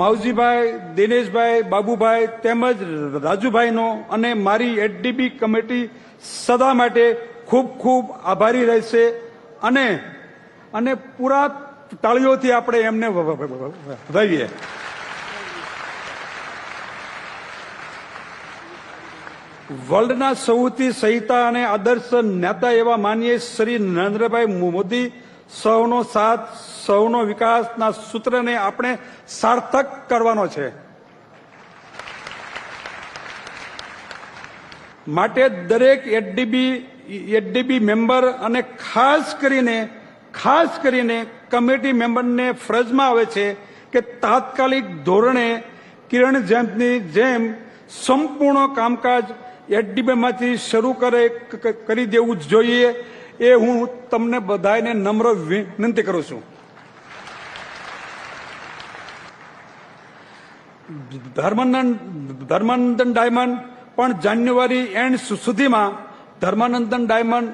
માવજીભાઈ, દિનેશભાઈ, બાબુભાઈ તેમજ રાજુભાઈનો અને મારી એડીબી કમિટી સદા માટે ખૂબ ખૂબ આભારી રહેશે અને અને પૂરા તાળીઓથી આપણે એમને વધાવીએ. વર્લ્ડના સૌથી સહિતા અને આદર્શ નેતા એવા માનીએ શ્રી નરેન્દ્રભાઈ મોદી સૌનો સાથ, સૌનો વિકાસના સૂત્રને આપણે સાર્થક કરવાનો છે. માટે દરેક એડીબી એડીબી મેમ્બર અને ખાસ કરીને ખાસ કરીને કમિટી મેમ્બરને ફરજમાં આવે છે કે તાત્કાલિક ધોરણે કિરણ જેમની જેમ સંપૂર્ણ કામકાજ એડીબીમાંથી શરૂ કરે કરી દેવું જોઈએ. એ હું તમને બધાને નમ્ર વિનંતી કરું છું. ધર્માનંદ, ધર્માનંદન ડાયમંડ પણ જાન્યુઆરી એન્ડ સુધીમાં, ધર્માનંદન ડાયમંડ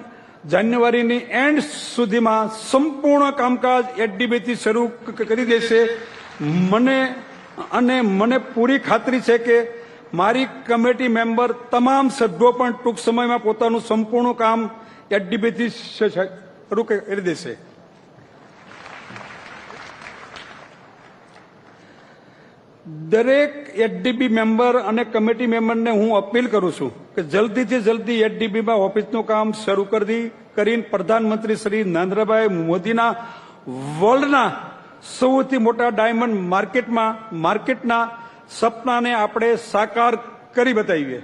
જાન્યુઆરીની એન્ડ સુધીમાં સંપૂર્ણ કામકાજ એડીબીથી શરૂ કરી દેશે. મને અને મને પૂરી ખાતરી છે કે મારી કમિટી મેમ્બર તમામ સભ્યો પણ ટૂંક સમયમાં પોતાનું સંપૂર્ણ કામ એડીબીથી શરૂ કરી દેશે. દરેક એડીબી મેમ્બર અને કમિટી મેમ્બરને હું અપીલ કરું છું કે જલ્દીથી જલ્દી એડીબીમાં ઓફિસનું કામ શરૂ કરી કરીને પ્રધાનમંત્રી શ્રી નરેન્દ્રભાઈ મોદીના વર્લ્ડના સૌથી મોટા ડાયમંડ માર્કેટમાં, માર્કેટના સપનાને આપણે સાકાર કરી બતાવીએ.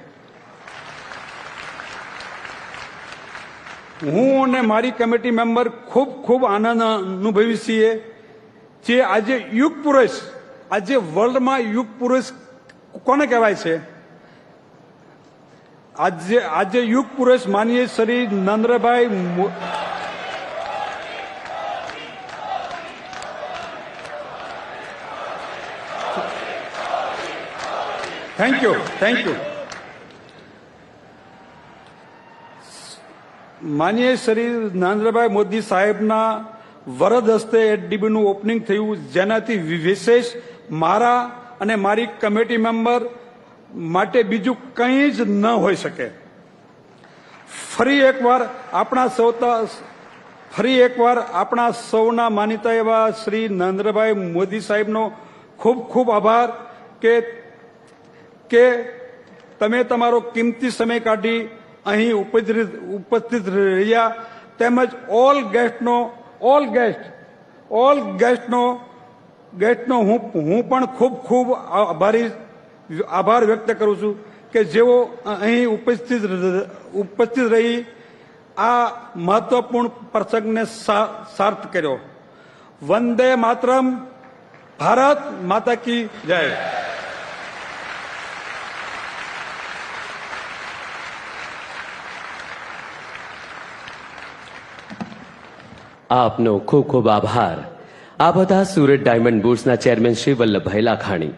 હું અને મારી કમિટી મેમ્બર ખૂબ ખૂબ આનંદ અનુભવી છીએ જે આજે યુગ પુરુષ, આજે વર્લ્ડમાં યુગ પુરુષ કોને કહેવાય છે? આજે આજે યુગ પુરુષ માનીએ Shri Narendrabhai thank you thank you માનીય Shri Narendrabhai Modi સાહેબના વરદ હસ્તે એચડીબીનું ઓપનિંગ થયું. જેનાથી વિશેષ મારા અને મારી કમિટી મેમ્બર માટે બીજું કંઈ જ ન હોઈ શકે. ફરી એકવાર આપણા સૌતા ફરી એકવાર આપણા સૌના માનીતા એવા શ્રી નરેન્દ્રભાઈ મોદી સાહેબનો ખૂબ ખૂબ આભાર કે કે તમે તમારો કિંમતી સમય કાઢી અહીં ઉપસ્થિત રહ્યા તેમજ ઓલ ગેસ્ટનો ઓલ ગેસ્ટ ઓલ ગેસ્ટનો ગેસ્ટનો હું હું પણ ખૂબ ખૂબ આભારી આભાર વ્યક્ત કરું છું કે જેઓ અહીં ઉપસ્થિત ઉપસ્થિત રહી આ મહત્વપૂર્ણ પ્રસંગને સાર્થ કર્યો. વંદે માતરમ. ભારત માતા કી જય. આપનો ખૂબ ખૂબ આભાર. આ બધા Surat diamond બુર્સના chairman Shri Vallabhbhai Lakhani.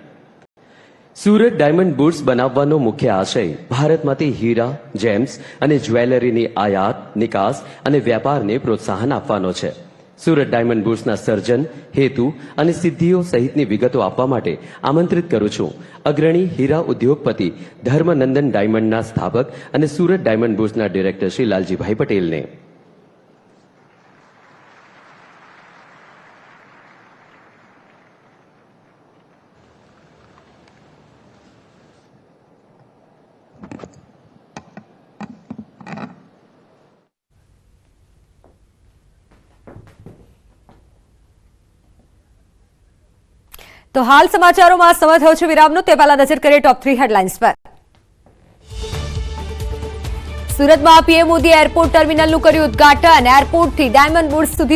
Surat diamond bourse બનાવવાનો મુખ્ય આશય ભારતમાંથી હીરા, જેમ્સ અને જ્વેલરીની આયાત, નિકાસ અને વેપારને પ્રોત્સાહન આપવાનો છે. સુરત ડાયમંડ બુર્સના સર્જન, હેતુ અને સિદ્ધિઓ સહિતની વિગતો આપવા માટે આમંત્રિત કરું છું. અગ્રણી હીરા ઉદ્યોગપતિ ધર્મનંદન ડાયમંડના સ્થાપક અને સુરત ડાયમંડ બુર્સના ડિરેક્ટર શ્રી લાલજીભાઈ પટેલને. તો હાલ સમાચારોમાં સમય થયો છે વિરામનો, તે પહેલા નજર કરીએ ટોપ થ્રી હેડલાઇન્સ પર. સુરતમાં પીએમ મોદી એરપોર્ટ ટર્મિનલનું કર્યું ઉદઘાટન. એરપોર્ટથી ડાયમંડ બુર્સ સુધી